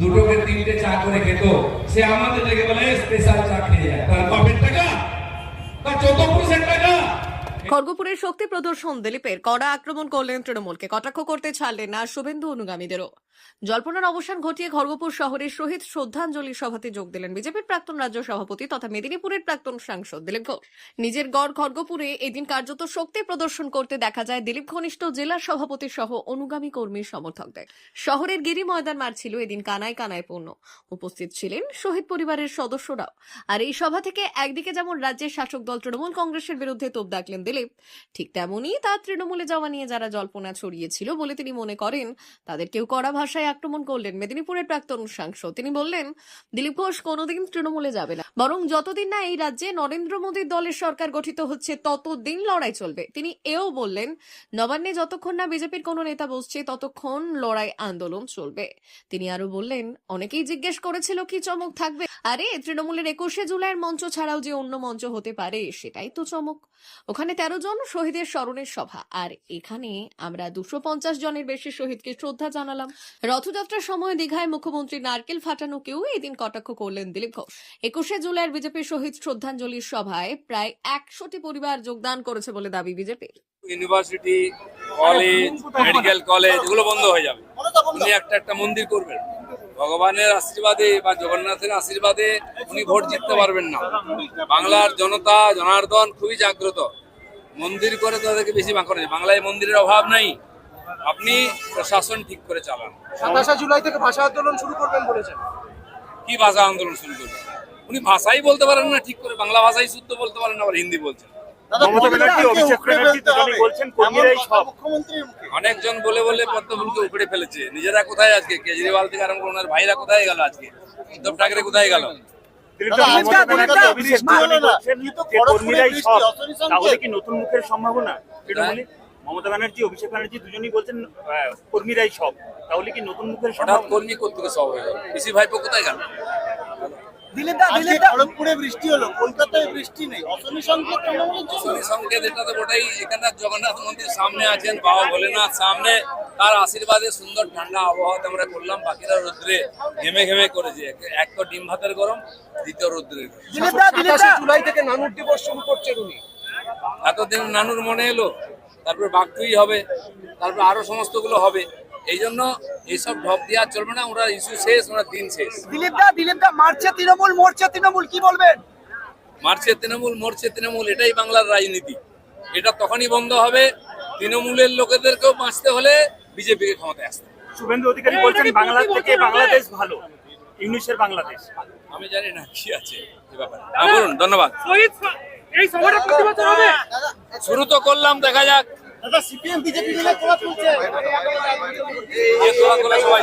দুটোকে তিনটে চা করে খেত। সে আমাদের থেকে বলে স্পেশাল চা খেয়ে যায় তার বাপের টাকা? তার চোদ্দ পার্সেন্ট টাকা? খড়গপুরের শক্তি প্রদর্শন দিলীপের কড়া আক্রমণ করলেন তৃণমূলকে। কটাক্ষ করতে ছাড়লেন না শুভেন্দু অনুগামীদেরও। জল্পনার অবসান ঘটিয়ে খড়গপুর শহরের শহীদ শ্রদ্ধাঞ্জলি সভাতে যোগ দিলেন বিজেপির প্রাক্তন রাজ্য সভাপতি তথা মেদিনীপুরের প্রাক্তন সাংসদ দিলীপ ঘোষ। নিজের গড় খড়গপুরে এদিন কার্যত শক্তি প্রদর্শন করতে দেখা যায় দিলীপ ঘনিষ্ঠ জেলা সভাপতি সহ অনুগামী কর্মী সমর্থকদের। শহরের গিরি ময়দান মার ছিল এদিন কানায় কানায় পূর্ণ। উপস্থিত ছিলেন শহীদ পরিবারের সদস্যরাও। আর এই সভা থেকে একদিকে যেমন রাজ্যের শাসক দল তৃণমূল কংগ্রেসের বিরুদ্ধে তোপ দাগলেন দিলীপ, ঠিক তেমনই তার তৃণমূলে যাওয়া নিয়ে যারা জল্পনা ছড়িয়েছিল বলে তিনি মনে করেন, তাদের কেউ কড়া ভাষায় আক্রমণ করলেন মেদিনীপুরের প্রাক্তন সাংসদ। তিনি বললেন, দিলীপ ঘোষ কোনোদিন তৃণমূলে যাবে না। বরং যতদিন না এই রাজ্যে নরেন্দ্র মোদীর দলের সরকার গঠিত হচ্ছে, ততদিন লড়াই চলবে। তিনি এও বললেন, নবান্নে যতক্ষণ না বিজেপির কোনো নেতা বসছে, ততক্ষণ লড়াই আন্দোলন চলবে। তিনি আরও বললেন, অনেকেই জিজ্ঞেস করেছিল, কি চমক থাকবে? আরে, তৃণমূলের একুশে জুলাইয়ের মঞ্চ ছাড়াও যে অন্য মঞ্চ হতে পারে, সেটাই তো চমক। ওখানে তেরো জন শহীদের স্মরণের সভা। আর এখানে আমরা দুশো পঞ্চাশ জনের বেশি শহীদকে শ্রদ্ধা জানালাম। রথযাত্রার সময় দীঘায় মুখ্যমন্ত্রী নারকেল ফাটানোকেও এদিন কটাক্ষ করলেন দিলীপ ঘোষ। একুশে জুলাইয়ের বিজেপির শহীদ শ্রদ্ধাঞ্জলির সভায় প্রায় একশোটি পরিবার যোগদান করেছে বলে দাবি বিজেপির। ইউনিভার্সিটি কলেজ মেডিকেল কলেজ এগুলো বন্ধ হয়ে যাবে। উনি একটা একটা মন্দির করবেন। ভগবানের আশীর্বাদে বা জগন্নাথের আশীর্বাদে উনি ভোট জিততে পারবেন না। বাংলার জনতা জনার্দন খুবই জাগ্রত। মন্দির করে তাদেরকে বেশি বাঁকা নেই। বাংলায় মন্দিরের অভাব নাই। আপনি প্রশাসন ঠিক করে চালান। সাতাশে জুলাই থেকে ভাষা আন্দোলন শুরু করবেন বলেছেন। কি ভাষা আন্দোলন শুরু করবেন? উনি ভাষাই বলতে পারেন না ঠিক করে বাংলা ভাষাই শুদ্ধ বলতে পারেন না আবার হিন্দি বলছেন। অনেকজন বলে বলে পদ্মফুলকে উপড়ে ফেলেছে। নিজেরা কোথায় আজকে? কেজরিওয়াল থেকে আরম্ভ করে ওনার ভাইরা কোথায় গেল আজকে? উদ্ধব ঠাকরে কোথায় গেল? তাহলে কি নতুন মুখের সম্ভাবনা মমতা ব্যানার্জি অভিষেক ব্যানার্জি দুজনেই বলছেন কর্মীরাই সব। তাহলে কি নতুন মুখের হঠাৎ কর্মী কোথেকে সব হয়ে গেল? পিসি ভাইপো কোথায় গেল? আজকে খড়গপুরে বৃষ্টি হলো কলকাতায় বৃষ্টি নেই। অশনি সংকেত তৃণমূলের সংকেত এটা তো গোটাই এখানে জগন্নাথ মন্দির সামনে আছেন বাবা ভোলেনাথ সামনে। তার আশীর্বাদে সুন্দর ঠান্ডা আবহাওয়াতে আমরা করলাম বাকিরা রোদ্রে ঘেমে ঘেমে করেছে। এক- এক তো ডিম ভাতের গরম দ্বিতীয় রোদ্রের জুলাই থেকে নানুর দিবস শুরু করছেন উনি। এতদিন নানুর মনে এলো? তারপর বাগটুই হবে তারপর আরও সমস্তগুলো হবে। এই জন্য এইসব ঢপ দেওয়া চলবে না ওরা ইস্যু শেষ ওরা দিন শেষ। দিলীপ দা দিলীপ দা মারছে তৃণমূল মরছে তৃণমূল কি বলবেন? মারছে তৃণমূল মরছে তৃণমূল এটাই বাংলার রাজনীতি। এটা তখনই বন্ধ হবে তৃণমূলের লোকেদেরকেও বাঁচতে হলে বিজেপিকে ক্ষমতায় আসতে শুভেন্দু অধিকারী বলছেন বাংলা থেকে বাংলাদেশ ভালো ইংলিশের বাংলাদেশ আমি জানি না কি আছে এ ব্যাপারে। হ্যাঁ, বলুন ধন্যবাদ। শুরু তো করলাম দেখা যাক। সবাই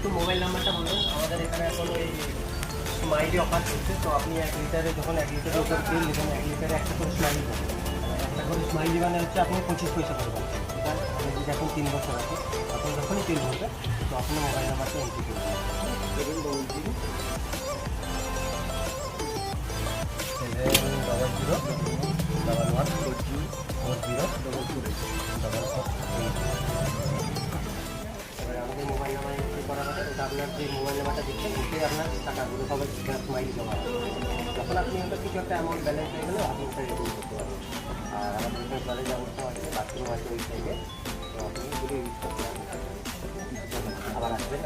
একটু মোবাইল নাম্বারটা বলুন আমাদের এখানে এখন ওই স্মাইল অফার চলছে তো আপনি এক লিটারে যখন এক লিটারের উপর তেল নেবেন এক লিটারে একটা করে স্মাইলি পাবেন একটা করে স্মাইলি মানে হচ্ছে আপনি পঁচিশ পয়সা আছে আপনি যদি এখন তিন বছর আছে আপনি যখনই তেল ভরবে তো আপনার মোবাইল নাম্বারটা এন্ট্রি করবেন seven double zero seven double zero double one four zero four zero double two double four eight এবার আমাদের মোবাইল নাম্বার আপনার যে মোবাইল নাম্বারটা দিচ্ছেন, ওতে আপনার টাকাগুলো সবাই স্মাইলি জমা হবে যখন আপনি ওটা কিছু একটা অ্যামাউন্ট ব্যালেন্স হয়ে গেলেও আপনি ওটা রেডিং করতে পারবেন। আর আমাদের এখানে জলের ব্যবস্থা আছে বাথরুম আছে ওই সাইডে তো আপনি ইউজ করতে পারবেন। আবার আসবেন।